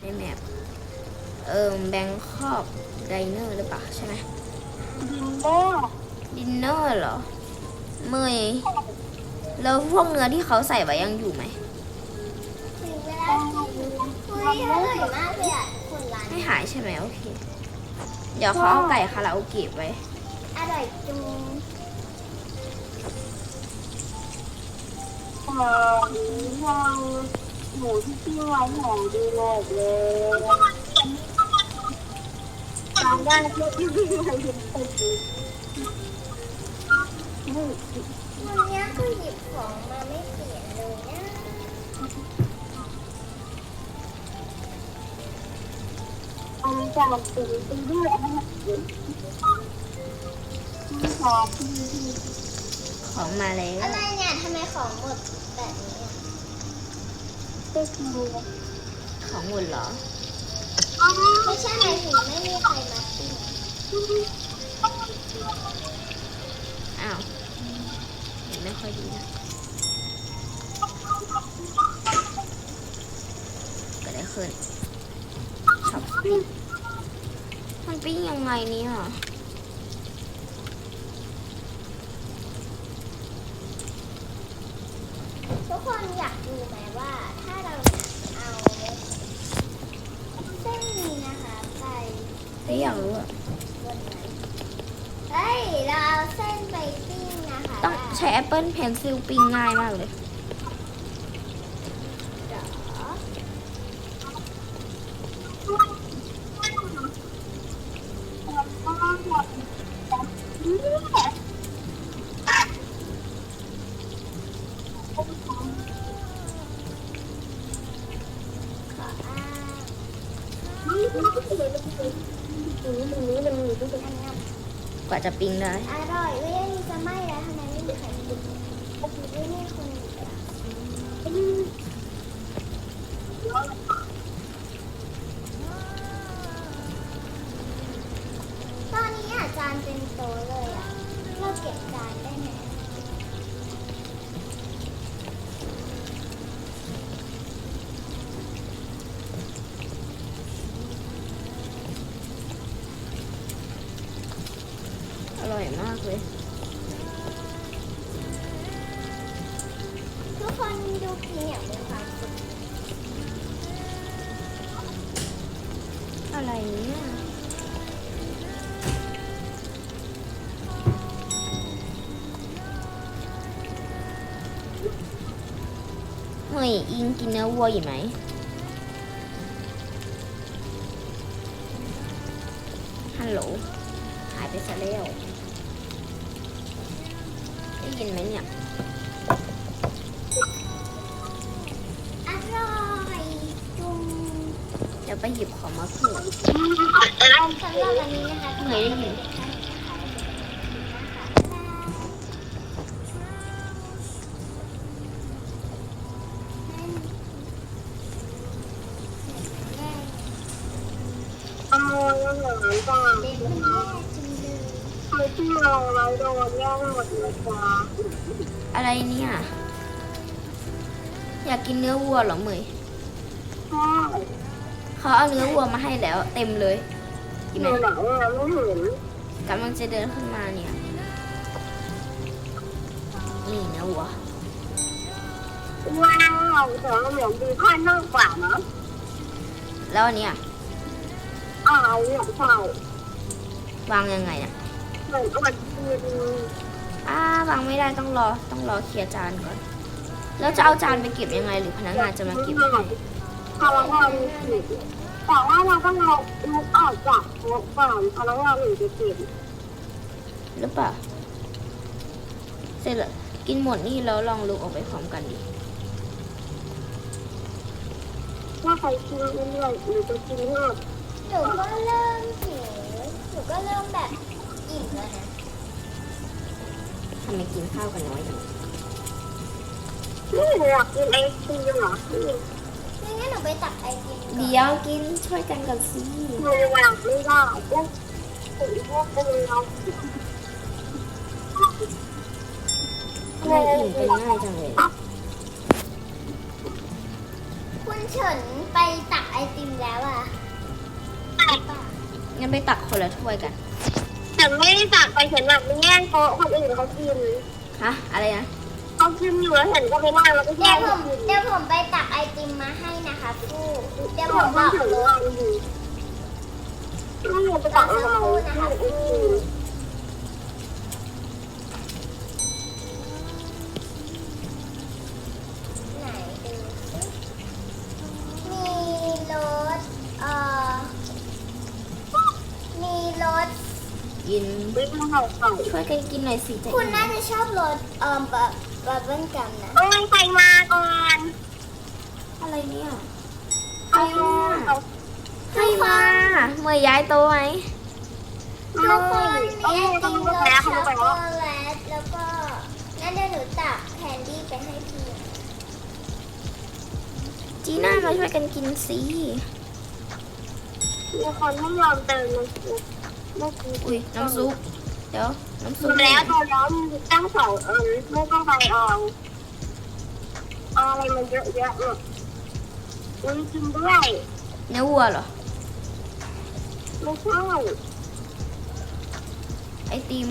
ในแมปเอิมแบงคอกไดเนอร์หรือเปล่าใช่ไหมดินเนอร์ดินเนอร์เหรอ เมยแล้วพวกเนื้อที่เขาใส่ไว้ยังอยู่ไหมถึงเวลากินเฮ้ยอร่อยมากเลยอะคนร้านไม่หายใช่ไหมโอเค เดี๋ยวเขาเอาไก่คาราโอเกะไว้ อร่อยจุงเออยัง หมูที่ปิ้งไว้หอมดีเลยเลยทาได้เพื่ที่จะเห็นเป็นดีวันนี้ก็หยิบของมาไม่เปลี่ยนเลยนะอันนี้จะมาตีตีด้วยนะของมาแล้วอะไรเนี่ยทำไมของหมดแบบนี้ อะได้กินของหมดเหรอไม่ใช่หมายถึงไม่มีใครมาปิ้งอ้าวเห็นไม่ค่อยดีนะก็ได้ขึ้นช็อปปิ้งมันปิ้งยังไงเนี่ย ทุกคนอยากดูไหมว่าถ้าเราเนี่ยเอาเส้นนี้นะคะไปไม่อยากรู้อะบนนั้นเฮ้ย เราเอาเส้นไปปิ้งนะคะ ต้องใช้ Apple Pencil ปิ้งง่ายมากเลย เหรอ ขออ้างอันนี้ กว่าจะปิ้งได้ อร่อย ไม่ได้มีจะไหม้แล้วทำไมไม่มีใครกินไม่มีคนากเลย ทุกคนดูกินอย่างมีความสุขอะไรเนี่ยเฮ้ยอิงกินเนื้อวัวอยู่ไหมฮัลโหล หายไปซะแล้ว ได้ยินไหมเนี่ย อร่อยจุงเดี๋ยวไปหยิบของมาเพิ่มสำหรับวันนี้นะคะ เหนื่อยได้ยิน เราเราโดนแย่งหมดเลยจ้าอะไรเนี่ย อยากกินเนื้อวัวเหรอเหมยใช่เขาเอาเนื้อวัวมาให้แล้ว เต็มเลยกินไหไหนมไหนอะไม่เห็นกำลังจะเดินขึ้นมาเนี่ยนี่เนื้อวัวว้าวแต่ว่าเหมือนดูข้างนอกกว่านะแล้วอันเนี้ยอ้าวเนี่ยใช่วางยังไงเนี่ยเหมือนกับกินอ้าวางไม่ได้ต้องรอต้องรอเคลียร์จานก่อน แล้วจะเอาจานไปเก็บยังไง หรือพนักงานจะมาเก็บให้พลังงานผิดแต่ว่าเราก็เราลุกออกจากโต๊ะก่อนพลังงานหนึ่งจะเก็บหรือเปล่าเสร็จแล้วกินหมดนี่แล้วลองลุกออกไปพร้อมกันดิว่าใครกินเรื่อยๆหรือจะกินเรื่อยหนูก็เริ่มหิวหนูก็เริ่มแบบ อิ่มแล้วนะทำไมกินข้าวกันน้อยจังนี่อยากกินไอติมเหรอไม่งั้นหนูไปตักไอติมก่อนเดี๋ยวกินช่วยกันก่อนสิหนูอยากไม่ได้ก็ถึงพวกเป็นเราทำไมอิ่มไปง่ายจังเลยคุณเฉินไปตักไอติมแล้วงั้นไปตักคนละถ้วยกัน ฉันไม่ได้ตักไปฉันแบบไปแย่งโต๊ะคนอื่นเขากินฮะอะไรนะเขากินอยู่แล้วฉันก็ไปนั่งแล้วก็เดี๋แย่ยวงผเขามกินเดี๋ยวผมไปตักไอติมมาให้นะคะฟูเดี๋ยวผผมมบก็อกถึงรว่าถอยู่ไม่รู้จะตักอะไรไม่รู้กินไหน กินไม่รู้เขาเขาช่วยกันกินหน่อยสิจะคุณอิ่มน่าจะชอบรถเอ่อบับบับเบิ้ลกัมนะโอ้ยใครมาก่อนอะไรเนี่ยใครมาเขาใครมาเมื่อย้ายโต๊ะไหมทุกคนมีโอ้ไอยติเขามไม่รสแพ้ช็เขาอกไม่โกไปแล้วแลตแล้วก็งั้นเดี๋ยวหนูตักแคนดี้ไปให้พี่จีน่ามาช่วยกันกินสิมีคนไม่ยอมเติมน้ำซุปเมื่อกี้ อุ้ยน้ำซุปเดี๋ยวน้ำซุดูปแล้วตัวแล้วมีตั้งสองเอิญไม่ต้องไปเอาเอาอะไรมันเยอะแยะเนี่ยอุ้ยกินด้วยเนื้อวัวเหรอไม่ใช่ไอติม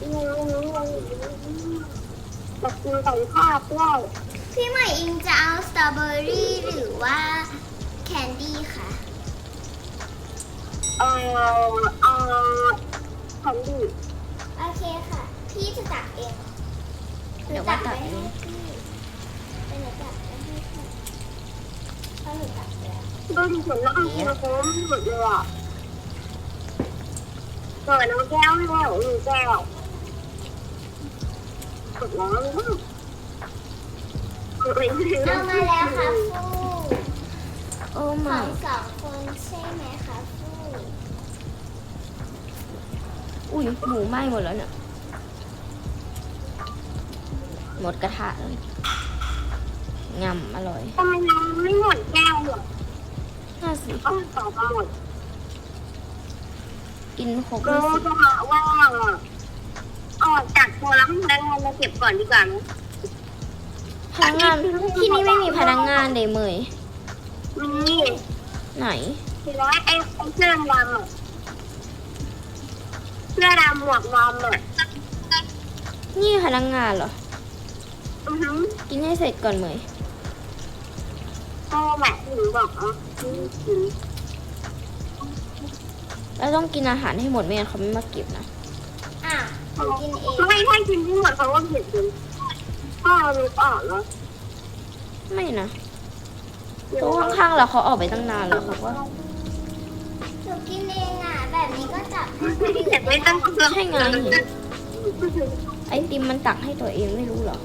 นี่นี่นี่แบบกินไก่ทอดด้วยพี่ใหม่อิงจะเอาสตรอเบอรี่หรือว่าแคนดี้คะ เออเออขันดีโอเคค่ะ พี่จะตักเองเดี๋ยวว่าตักไปเอให้งพี่เดี๋ยวหนูตักไปให้พี่เพราะหนูตักไปแล้วดูดิฉันแล้วก็กินโค้งหมดเลยอะเปิดน้ำแก้วให้แล้วมีแก้วกดแล้วนี่กดไปเลยเอามาแล้วค่ะฟู โอ้ขมาองสองคนใช่ไหมคะฟู อุ้ยหมูไหม้หมดแล้วเนี่ย หมดกระทะเลยงำอร่อยทำไมยังไม่หมดแก้วเนี่ยน่าสิต้องต่อมาหมดกินครบก็เลยสิจะหาว่าออกจากตัวแล้วพนักงานมาเก็บก่อนดีกว่าไหมพนักงานที่นี่ไม่มีพนักงานเลยเมยมีไหนทีร้อยไอ้ไอ้เสื้อดำอะเสื้อดำหมวกดำอะนี่พนักงานเหรอ อือฮึกินให้เสร็จก่อนเมยก็แบบถึงบอกอะอืมอืมแล้วต้องกินอาหารให้หมดไม่งั้นเขาไม่มาเก็บนะ อะหนูกินเองไม่ถ้ากินทั้งหมดเขาก็เผ็ดเลยพ่อรู้ออกแล้วไม่นะโต๊ะข้างๆเราเขาออกไปตั้งนานแล้วเขาก็หนูกินเองอะ แบบนี้ก็จับให้คนไม่อื่นเผ็ดไม่ ต้องเครื่องใช่ไง ไอติมมันตักให้ตัวเองไม่รู้เหรอ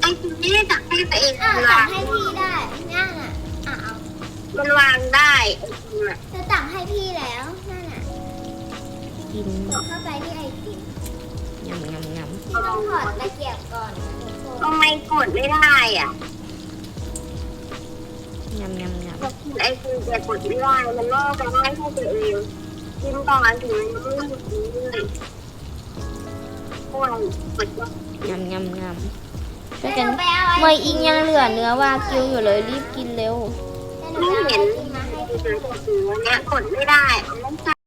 ไอ้คุณไม่ได้ตักให้ตัวเองอะมันตัวากงให้พี่ได้นั่นอะอะเอามันวางได้ไอ้คุณอะจะตักให้พี่แล้วนั่นอะกินกดเข้าไปที่ไอติมยำยำยพี่ต้องถอดตะเกียบก่อนนะทุกคนทำไมกดไม่ได้อะำ ยำยำยำไอ้คือแต่กดไม่ได้มันน่าจะให้แค่ตัวเองกินก่อนถึงมันไม่หยุดเลยโอ้ยกดว่าำยำยำยำช่วยเดี๋กันไปเมยอิงยังเหลือเนื้อวากิวอยู่เลยรีบกินเร็ว ไม่เอาไอเห็นมาให้กพี่เนี้ยกดไม่ได้